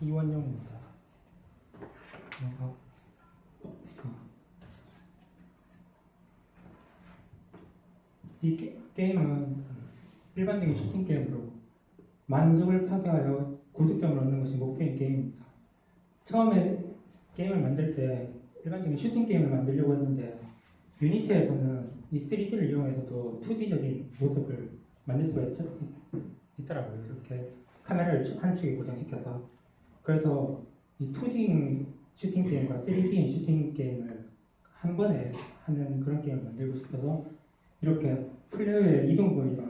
이원용입니다. 어, 이 게, 게임은 일반적인 슈팅 게임으로 만족을 파괴하여 고득점을 얻는 것이 목표인 게임입니다. 처음에 게임을 만들 때 일반적인 슈팅 게임을 만들려고 했는데 유니티에서는 이 3D를 이용해서도 2D적인 모습을 만들 수가 있, 있더라고요. 이렇게 카메라를 축- 한 축에 고정시켜서 그래서 이 2D 슈팅 게임과 3D 슈팅 게임을 한 번에 하는 그런 게임을 만들고 싶어서 이렇게 플레이어의 이동 거리가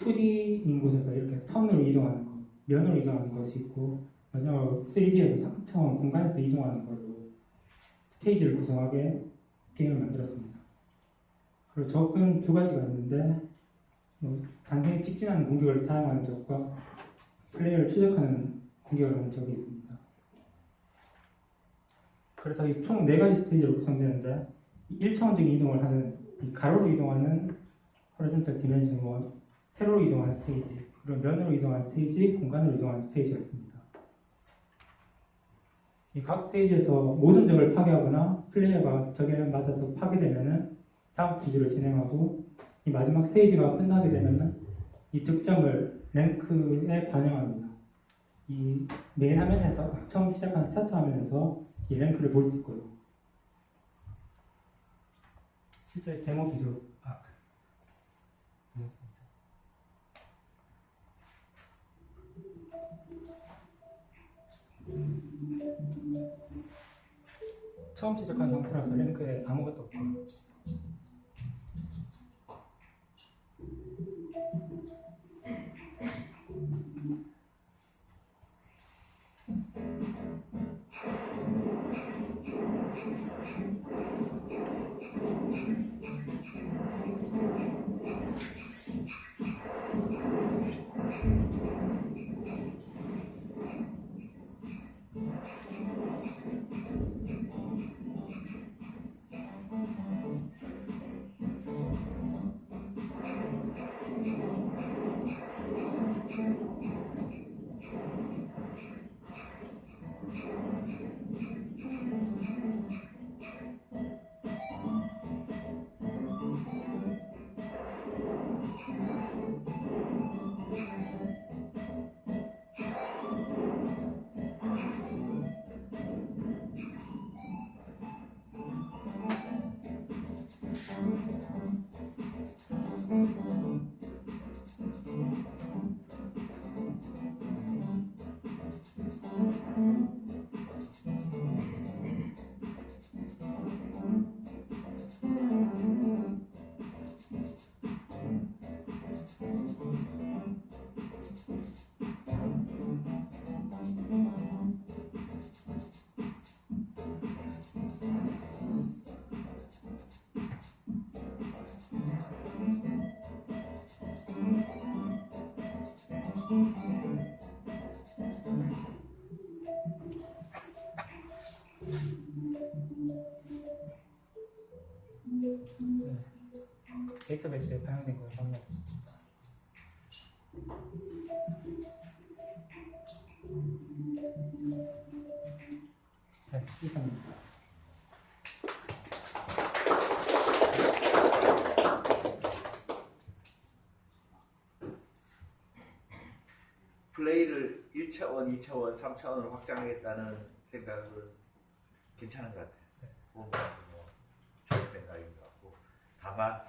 2D인 곳에서 이렇게 선으로 이동하는 것, 면으로 이동하는 것이 있고 마지막으로 3D에서 3차원 공간에서 이동하는 걸로 스테이지를 구성하게 게임을 만들었습니다. 그리고 적은 두 가지가 있는데 뭐 단순히 직진하는 공격을 사용하는 적과 플레이어를 추적하는 하는 적이 있습니다. 그래서 이총네 가지 스테이지로 구성되는데 1차원적인 이동을 하는 이 가로로 이동하는 호리존탈 디멘션 1, 세로로 이동하는 스테이지, 그리고 면으로 이동하는 스테이지, 공간으로 이동하는 스테이지가 있습니다. 이 각 스테이지에서 모든 적을 파괴하거나 플레이어가 적에 맞아서 파괴되면은 다음 스테이지를 진행하고 이 마지막 스테이지가 끝나게 되면은 이 득점을 랭크에 반영합니다. 이 메인 화면에서 처음 시작한 스타트 화면에서 이 랭크를 볼 수 있고요. 실제 데모 비디오 아 처음 시작한 상태라서 랭크에 아무것도 없고 데이터베이스에 반영된 걸 확인했습니다. 네, 이상입니다. 플레이를 1차원, 2차원, 3차원으로 확장하겠다는 생각은 괜찮은 것 같아요. 뭔가 뭐 좋은 생각인 것 같고 다만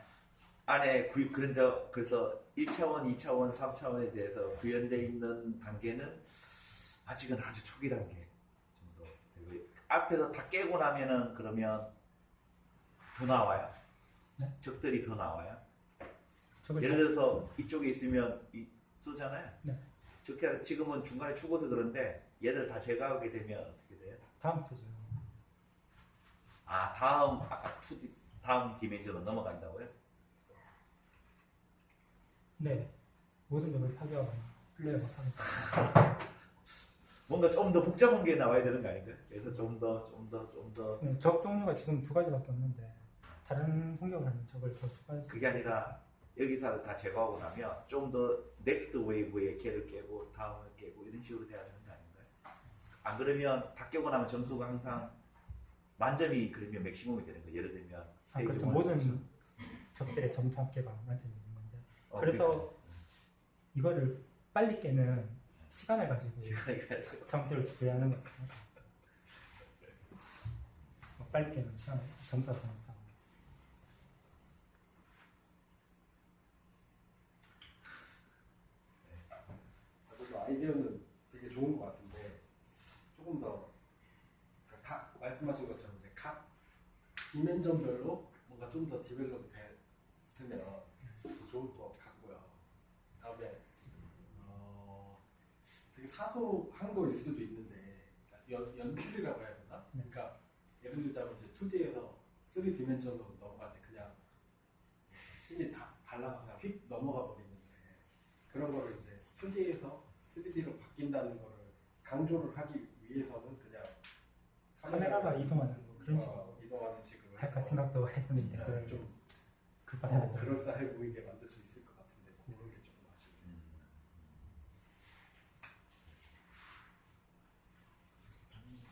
안에 구, 그런데 그래서 1차원, 2차원, 3차원에 대해서 구현되어 있는 단계는 아직은 아주 초기 단계 정도 되고 앞에서 다 깨고 나면은 그러면 더 나와요. 네. 적들이 더 나와요. 예를 들어서 이쪽에 있으면 이, 쏘잖아요. 네. 저렇게 지금은 중간에 죽어서 그런데 얘들 다 제거하게 되면 어떻게 돼요? 다음 주죠. 아 다음 아까 2D 다음 디멘전으로 넘어간다고요? 네, 모든 점을 파괴하거나 플레이어가 파괴. 뭔가 좀 더 복잡한 게 나와야 되는 거 아닌가요? 그래서 좀 더 좀 더 좀더 네, 적 종류가 지금 두 가지밖에 없는데 다른 공격을 하는 적을 더 추가해서 그게 아니라 여기서 다 제거하고 나면 좀 더 넥스트 웨이브의 걔를 깨고 다음을 깨고 이런 식으로 돼야 되는 거 아닌가요? 안 그러면 다 깨고 나면 점수가 항상 만점이 그러면 맥시멈이 되는 거 예를 들면 아, 그렇죠. 원. 모든 적들의 점수 합계가 완전히 있는 건데 어, 그래서 이거를 빨리 깨는 시간을 가지고 그러니까 점수를 부여하는 거예요. 뭐 빨리 깨는 시간 점수가 더 많다. 그래서 아이디어는 되게 좋은 것 같은데 조금 더 그러니까 각 말씀하신 것처럼 이제 각 디멘전별로 뭔가 좀 더 디벨롭 됐으면 더 좋을 것 같고요. 다음에 어, 되게 사소한 거일 수도 있는데 연, 연출이라고 해야 되나? 네. 그러니까 예를 들자면 이제 2D에서 3 디멘전으로 넘어갈 때 그냥 씬이 다 달라서 그냥 휙 넘어가 버리는데 그런 거를 이제 2D에서 3D로 바뀐다는 거를 강조를 하기 위해서는 그냥 카메라가 이동하는 거 그런 식으로 어, 이동하는 식으로 할까 해서 생각도 했었는데 네, 그걸 좀 좀 급하게 어, 그럴싸해 보이게 만들 수 있을 것 같은데 그런 게 조금 아쉽네요. 음.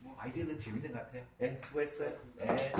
뭐 아이디어는 재밌는 것 같아요. 네, 수고했어요. 네.